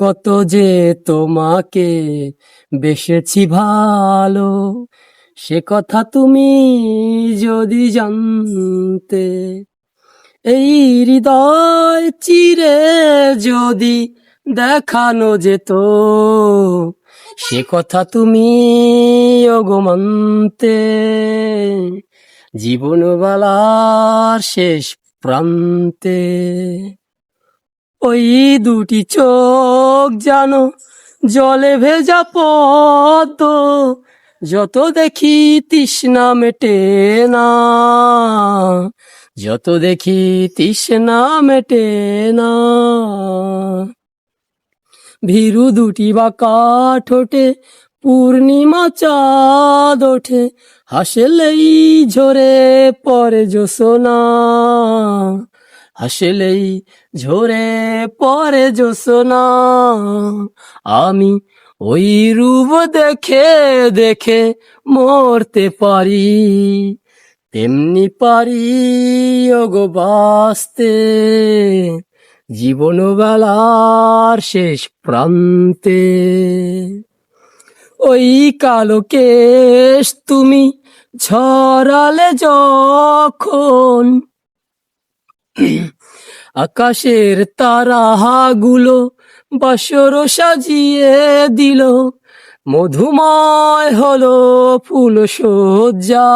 কত যে তোমাকে বেসেছি ভালো, সে কথা তুমি যদি জানতে, এই হৃদয় চিরে যদি দেখানো যেত, সে কথা তুমি অগমানতে জীবনবেলার শেষ প্রান্তে। ওই দুটি চোখ জানো, জলে ভেজা পদ্ম, যত দেখি তৃষ্ণা মেটে না। যত দেখি তৃষ্ণা মেটে না। ভীরু দুটি বাঁকা ঠোঁটে, পূর্ণিমা চাঁদ ওঠে, হাসলেই ঝরে পরে জোসনা। হাসলেই ঝরে পরে জোসনা। আমি ওই রূপ দেখে দেখে মরতে পারি। তেমনি পারি ওগো জীবনবেলার শেষ প্রান্তে। ওই কালো কেশ তুমি ঝরালে যখন আকাশের তারাগুলো বাসর সাজিয়ে দিল। মধুময় হলো ফুল সজ্জা।